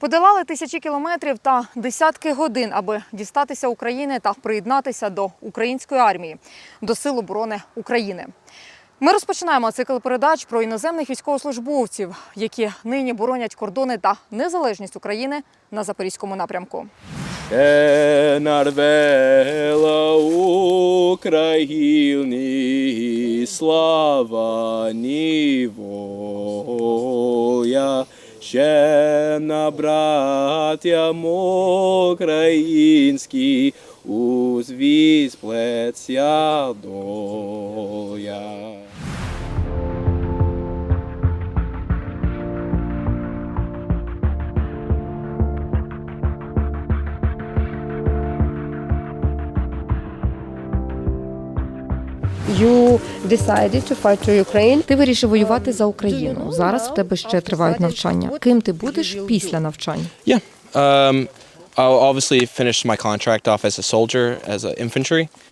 Подолали тисячі кілометрів та десятки годин, аби дістатися України та приєднатися до української армії, до Сил оборони України. Ми розпочинаємо цикл передач про іноземних військовослужбовців, які нині боронять кордони та незалежність України на запорізькому напрямку. Е нарвела Україні слава ні воля, ще на браттям українські узвіз плеця доля. You decided to fight for Ukraine. Ти вирішив воювати за Україну. Зараз в тебе ще тривають навчання. Ким ти будеш після навчань? Yeah. Um,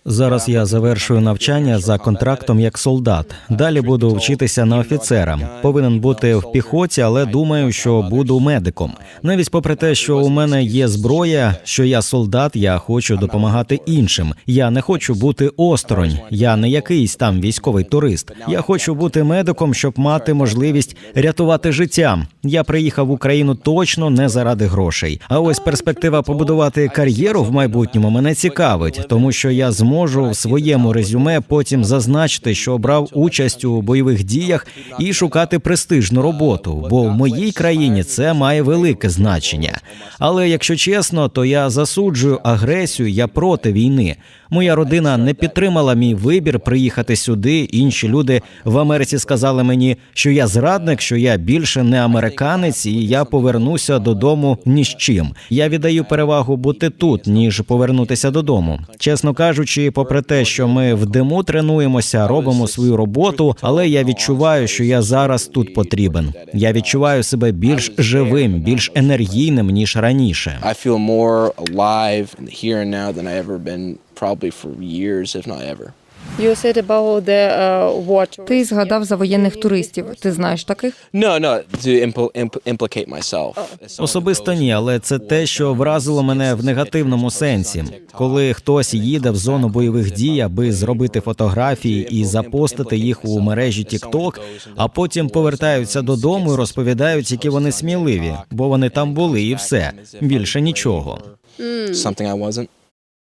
Зараз я завершую навчання за контрактом як солдат. Далі буду вчитися на офіцера. Повинен бути в піхоті, але думаю, що буду медиком. Навіть попри те, що у мене є зброя, що я солдат, я хочу допомагати іншим. Я не хочу бути осторонь. Я не якийсь там військовий турист. Я хочу бути медиком, щоб мати можливість рятувати життя. Я приїхав в Україну точно не заради грошей. А ось перспектива побудувати кар'єру в майбутньому мене цікавить, тому що я зможу в своєму резюме потім зазначити, що брав участь у бойових діях і шукати престижну роботу. Бо в моїй країні це має велике значення. Але якщо чесно, то я засуджую агресію, я проти війни. Моя родина не підтримала мій вибір приїхати сюди. Інші люди в Америці сказали мені, що я зрадник, що я більше не американець, і я повернуся додому ні з чим. Я віддаю перевагу бути тут, ніж повернутися додому. Чесно кажучи, попри те, що ми в диму тренуємося, робимо свою роботу, але я відчуваю, що я зараз тут потрібен. Я відчуваю себе більш живим, більш енергійним ніж раніше. I feel probably for years, if not ever. You said about the uh, what? Ти згадав за воєнних туристів. Ти знаєш таких? No, no, to impl- impl- implicate myself. Особисто ні, але це те, що вразило мене в негативному сенсі. Коли хтось їде в зону бойових дій, аби зробити фотографії і запостити їх у мережі TikTok, а потім повертаються додому і розповідають, які вони сміливі, бо вони там були, і все більше нічого. something I wasn't.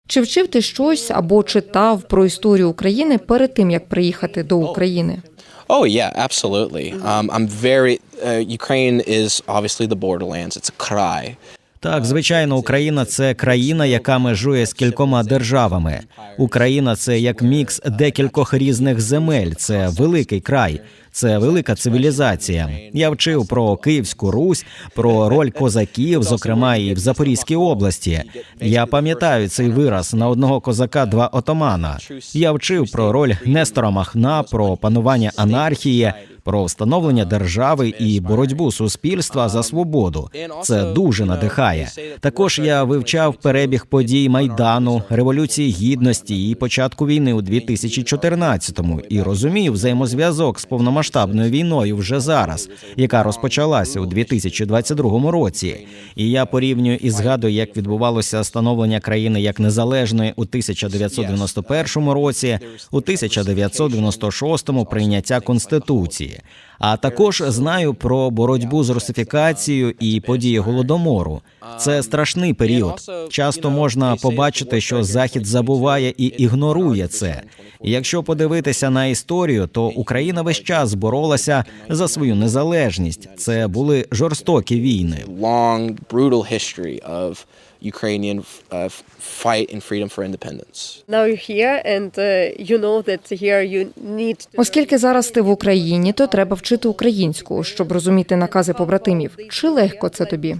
Чи вчив ти щось або читав про історію України перед тим, як приїхати до України? Oh yeah, absolutely. Um, I'm very. Uh, Ukraine is obviously the borderlands. It's a cry. Так, звичайно, Україна це країна, яка межує з кількома державами. Україна це як мікс декількох різних земель. Це великий край, це велика цивілізація. Я вчив про Київську Русь, про роль козаків, зокрема і в Запорізькій області. Я пам'ятаю цей вираз на одного козака два отомана. Я вчив про роль Нестора Махна, про панування анархії. Про встановлення держави і боротьбу суспільства за свободу це дуже надихає. Також я вивчав перебіг подій майдану, революції гідності і початку війни у 2014-му і розумів взаємозв'язок з повномасштабною війною вже зараз, яка розпочалася у 2022 році. І я порівнюю і згадую, як відбувалося становлення країни як незалежної у 1991 році, у 1996-му прийняття конституції. А також знаю про боротьбу з русифікацією і події голодомору. Це страшний період. Часто можна побачити, що захід забуває і ігнорує це. Якщо подивитися на історію, то Україна весь час боролася за свою незалежність. Це були жорстокі війни. Ukrainian uh, fight and freedom for independence. Now you're here, and uh, you know that here you need. To Оскільки зараз ти в Україні, то треба вчити українську, щоб розуміти накази побратимів. Чи легко це тобі?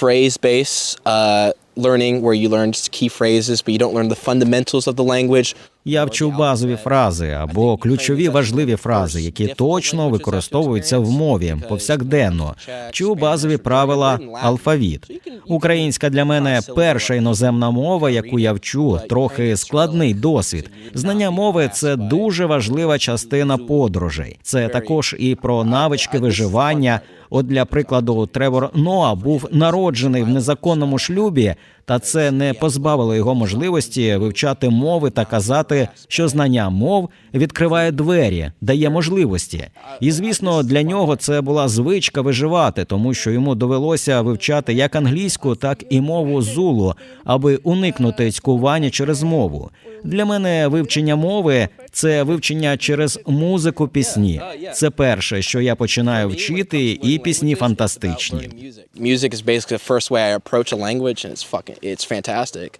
Phrase base uh, learning, where you learn key phrases, but you don't learn the fundamentals of the language. Я вчу базові фрази або ключові важливі фрази, які точно використовуються в мові повсякденно. Вчу базові правила алфавіт. Українська для мене перша іноземна мова, яку я вчу, трохи складний досвід. Знання мови це дуже важлива частина подорожей. Це також і про навички виживання. От для прикладу, Тревор Ноа був народжений в незаконному шлюбі, та це не позбавило його можливості вивчати мови та казати, що знання мов відкриває двері, дає можливості. І звісно, для нього це була звичка виживати, тому що йому довелося вивчати як англійську, так і мову зулу, аби уникнути цькування через мову. Для мене вивчення мови це вивчення через музику пісні. Це перше, що я починаю вчити, і пісні фантастичні. Music. Is basically the first way I approach a language, and it's fucking, it's fantastic.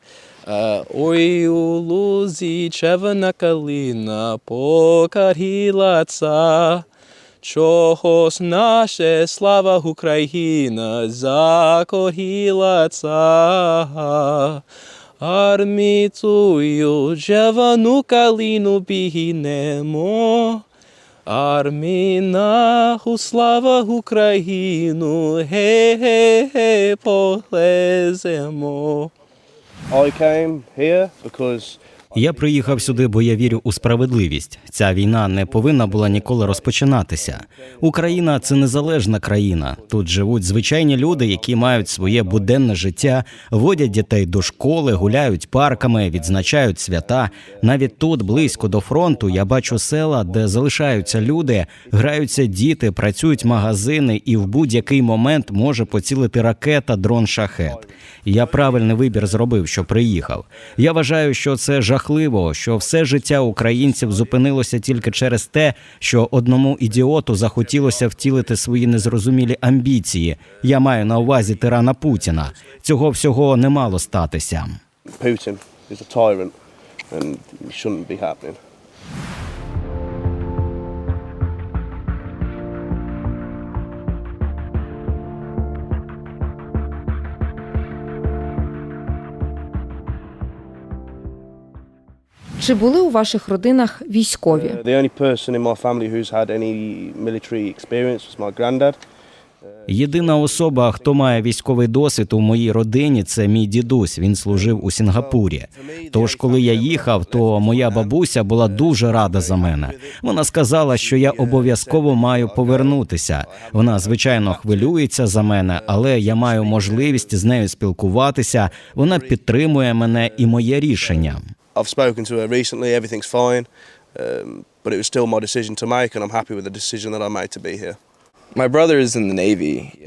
Uh, Ой, у лузі червона калина покаріла ца. Чогось наша слава Україна закоріла ца. Арміцую жевану калину бігінемо. Арміна, у слава Україну, ге-ге-ге, полеземо. I came here because Я приїхав сюди, бо я вірю у справедливість. Ця війна не повинна була ніколи розпочинатися. Україна це незалежна країна. Тут живуть звичайні люди, які мають своє буденне життя, водять дітей до школи, гуляють парками, відзначають свята. Навіть тут, близько до фронту, я бачу села, де залишаються люди, граються діти, працюють магазини, і в будь-який момент може поцілити ракета, дрон шахет. Я правильний вибір зробив, що приїхав. Я вважаю, що це жахливо, що все життя українців зупинилося тільки через те, що одному ідіоту захотілося втілити свої незрозумілі амбіції. Я маю на увазі тирана Путіна. Цього всього не мало статися. Путін is a tyrant and shouldn't be happening. Чи були у ваших родинах військові? Uh, granddad. Єдина особа, хто має військовий досвід у моїй родині, це мій дідусь. Він служив у Сінгапурі. Тож, коли я їхав, то моя бабуся була дуже рада за мене. Вона сказала, що я обов'язково маю повернутися. Вона звичайно хвилюється за мене, але я маю можливість з нею спілкуватися. Вона підтримує мене і моє рішення. I've spoken to her recently, everything's fine, um, but it was still my decision to make, and I'm happy with the decision that I made to be here.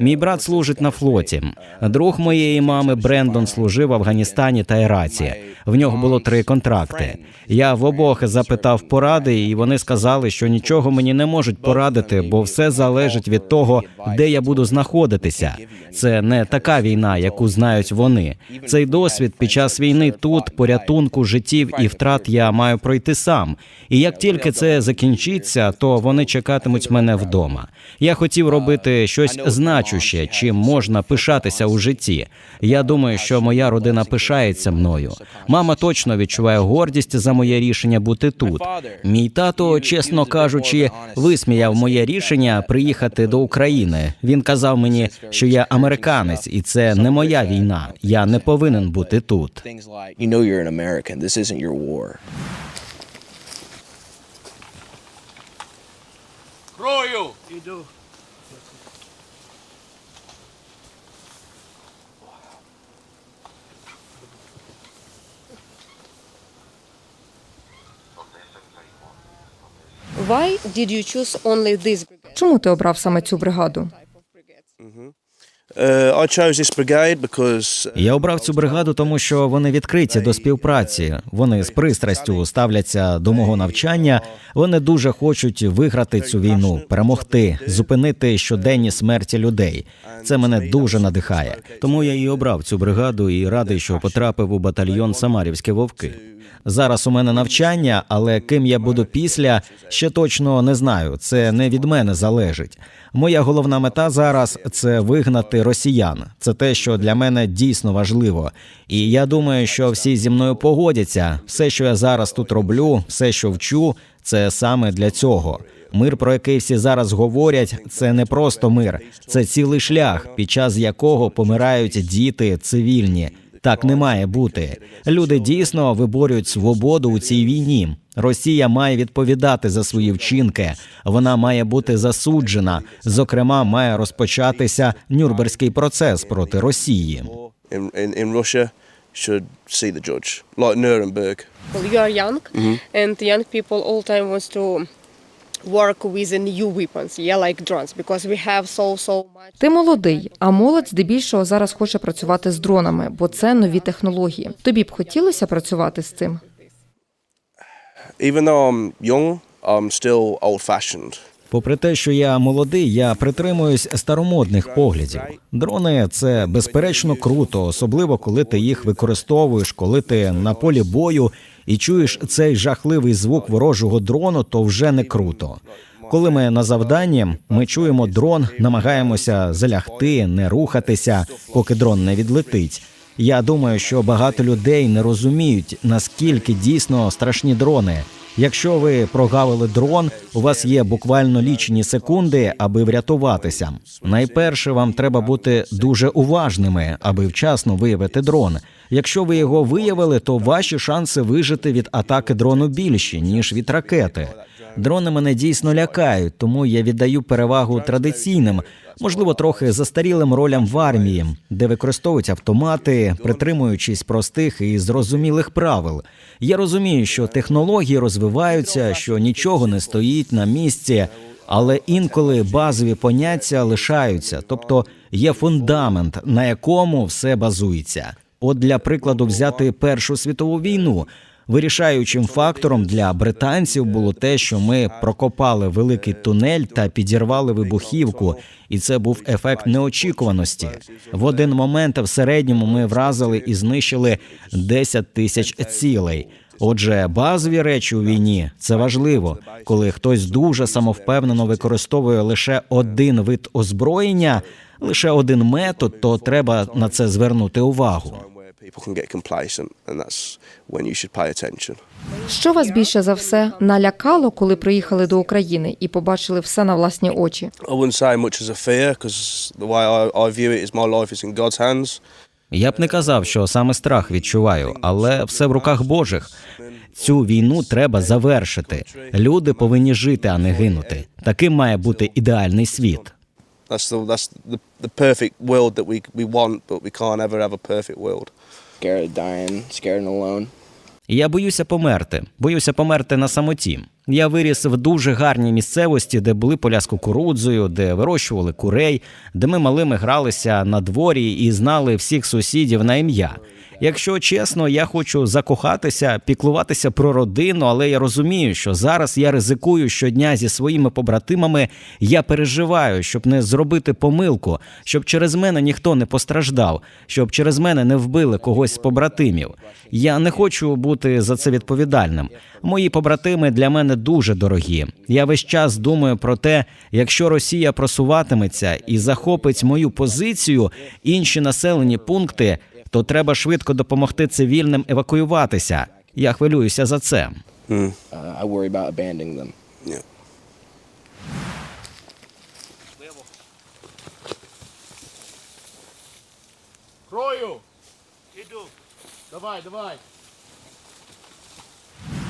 Мій брат служить на флоті. Друг моєї мами Брендон служив в Афганістані та Іраці. В нього було три контракти. Я в обох запитав поради, і вони сказали, що нічого мені не можуть порадити, бо все залежить від того, де я буду знаходитися. Це не така війна, яку знають вони. Цей досвід під час війни тут, порятунку життів і втрат я маю пройти сам. І як тільки це закінчиться, то вони чекатимуть мене вдома. Я хотів робити щось значуще, чим можна пишатися у житті. Я думаю, що моя родина пишається мною. Мама точно відчуває гордість за моє рішення бути тут. Мій тато, чесно кажучи, висміяв моє рішення приїхати до України. Він казав мені, що я американець, і це не моя війна. Я не повинен бути тут. Things like, you know you're an American. This isn't your war. Why did you choose only this brigade? Чому ти обрав саме цю бригаду? Uh, I chose this brigade because uh, Я обрав цю бригаду, тому що вони відкриті до співпраці. Вони з пристрастю ставляться до мого навчання. Вони дуже хочуть виграти цю війну, перемогти, зупинити щоденні смерті людей. Це мене дуже надихає. Тому я і обрав цю бригаду і радий, що потрапив у батальйон Самарівські вовки. Зараз у мене навчання, але ким я буду після, ще точно не знаю. Це не від мене залежить. Моя головна мета зараз це вигнати росіян. Це те, що для мене дійсно важливо. І я думаю, що всі зі мною погодяться. Все, що я зараз тут роблю, все, що вчу, це саме для цього. Мир, про який всі зараз говорять, це не просто мир, це цілий шлях, під час якого помирають діти цивільні. Так не має бути. Люди дійсно виборюють свободу у цій війні. Росія має відповідати за свої вчинки. Вона має бути засуджена. Зокрема, має розпочатися Нюрнберзький процес проти Росії. Should see the judge, like Nuremberg. Well, you are young, and young people all time wants to work with new weapons, yeah, like drones, because we have so so much. Ти молодий, а молодь здебільшого зараз хоче працювати з дронами, бо це нові технології. Тобі б хотілося працювати з цим? Even though I'm young, I'm still old-fashioned. Попри те, що я молодий, я притримуюсь старомодних поглядів. Дрони це безперечно круто, особливо коли ти їх використовуєш, коли ти на полі бою і чуєш цей жахливий звук ворожого дрону, то вже не круто. Коли ми на завданні, ми чуємо дрон, намагаємося залягти, не рухатися, поки дрон не відлетить. Я думаю, що багато людей не розуміють, наскільки дійсно страшні дрони. Якщо ви прогавили дрон, у вас є буквально лічені секунди, аби врятуватися. Найперше вам треба бути дуже уважними, аби вчасно виявити дрон. Якщо ви його виявили, то ваші шанси вижити від атаки дрону більші ніж від ракети. Дрони мене дійсно лякають, тому я віддаю перевагу традиційним, можливо, трохи застарілим ролям в армії, де використовують автомати, притримуючись простих і зрозумілих правил. Я розумію, що технології розвиваються, що нічого не стоїть на місці, але інколи базові поняття лишаються, тобто є фундамент, на якому все базується. От для прикладу, взяти Першу світову війну. Вирішаючим фактором для британців було те, що ми прокопали великий тунель та підірвали вибухівку, і це був ефект неочікуваності. В один момент в середньому ми вразили і знищили 10 тисяч цілей. Отже, базові речі у війні це важливо. Коли хтось дуже самовпевнено використовує лише один вид озброєння, лише один метод, то треба на це звернути увагу. Where people can get complacent, and that's when you should pay attention. Що вас більше за все налякало, коли приїхали до України і побачили все на власні очі? I wouldn't say much as a fear because the way I, I view it is my life is in God's hands. Я б не казав, що саме страх відчуваю, але все в руках Божих. Цю війну треба завершити. Люди повинні жити, а не гинути. Таким має бути ідеальний світ. That's the that's the, the perfect world that we we want, but we can't ever have a perfect world. Scared of dying, scared and alone. Я боюся померти. Боюся померти на самоті. Я виріс в дуже гарній місцевості, де були поля з кукурудзою, де вирощували курей, де ми малими гралися на дворі і знали всіх сусідів на ім'я. Якщо чесно, я хочу закохатися, піклуватися про родину, але я розумію, що зараз я ризикую щодня зі своїми побратимами. Я переживаю, щоб не зробити помилку, щоб через мене ніхто не постраждав, щоб через мене не вбили когось з побратимів. Я не хочу бути за це відповідальним. Мої побратими для мене дуже дорогі. Я весь час думаю про те, якщо Росія просуватиметься і захопить мою позицію, інші населені пункти, то треба швидко допомогти цивільним евакуюватися. Я хвилююся за це. Worry about abandoning them. Yeah.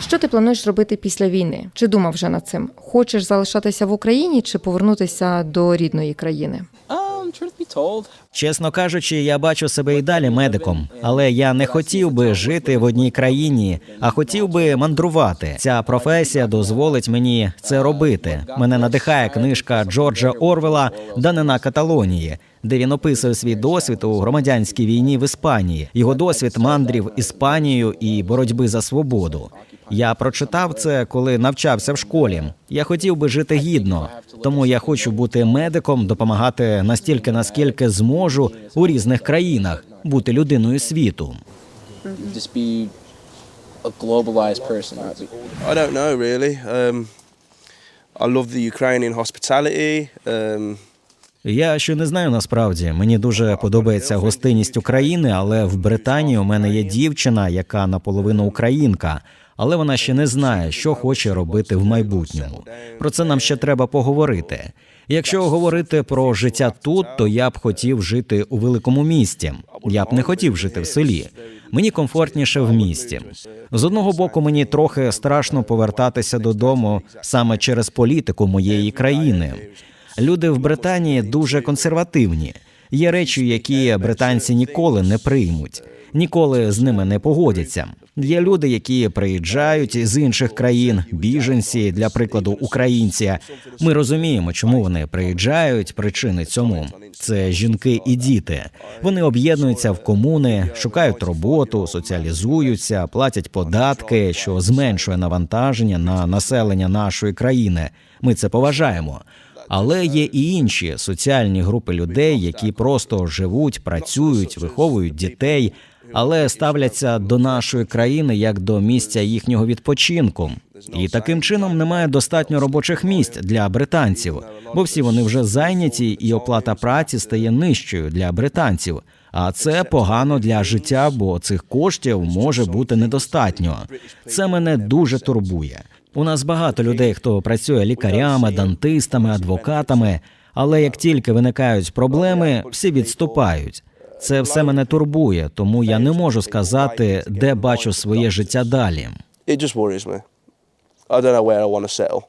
Що ти плануєш робити після війни? Чи думав вже над цим? Хочеш залишатися в Україні чи повернутися до рідної країни? Um, Чесно кажучи, я бачу себе і далі медиком, але я не хотів би жити в одній країні, а хотів би мандрувати. Ця професія дозволить мені це робити. Мене надихає книжка Джорджа Орвела Данина Каталонії, де він описує свій досвід у громадянській війні в Іспанії, його досвід мандрів Іспанією і боротьби за свободу. Я прочитав це, коли навчався в школі. Я хотів би жити гідно, тому я хочу бути медиком, допомагати настільки, наскільки зможу у різних країнах, бути людиною світу. I don't know really. Um, I love the Ukrainian hospitality. Um, Я ще не знаю насправді. Мені дуже подобається гостинність України, але в Британії у мене є дівчина, яка наполовину українка, але вона ще не знає, що хоче робити в майбутньому. Про це нам ще треба поговорити. Якщо говорити про життя тут, то я б хотів жити у великому місті. Я б не хотів жити в селі. Мені комфортніше в місті. З одного боку, мені трохи страшно повертатися додому саме через політику моєї країни. Люди в Британії дуже консервативні. Є речі, які британці ніколи не приймуть, ніколи з ними не погодяться. Є люди, які приїжджають з інших країн, біженці, для прикладу, українці. Ми розуміємо, чому вони приїжджають. Причини цьому це жінки і діти. Вони об'єднуються в комуни, шукають роботу, соціалізуються, платять податки, що зменшує навантаження на населення нашої країни. Ми це поважаємо. Але є і інші соціальні групи людей, які просто живуть, працюють, виховують дітей, але ставляться до нашої країни як до місця їхнього відпочинку. І таким чином немає достатньо робочих місць для британців, бо всі вони вже зайняті, і оплата праці стає нижчою для британців. А це погано для життя, бо цих коштів може бути недостатньо. Це мене дуже турбує. У нас багато людей, хто працює лікарями, дантистами, адвокатами. Але як тільки виникають проблеми, всі відступають. Це все мене турбує, тому я не можу сказати, де бачу своє життя далі. it just worries me. I don't know where I want to settle.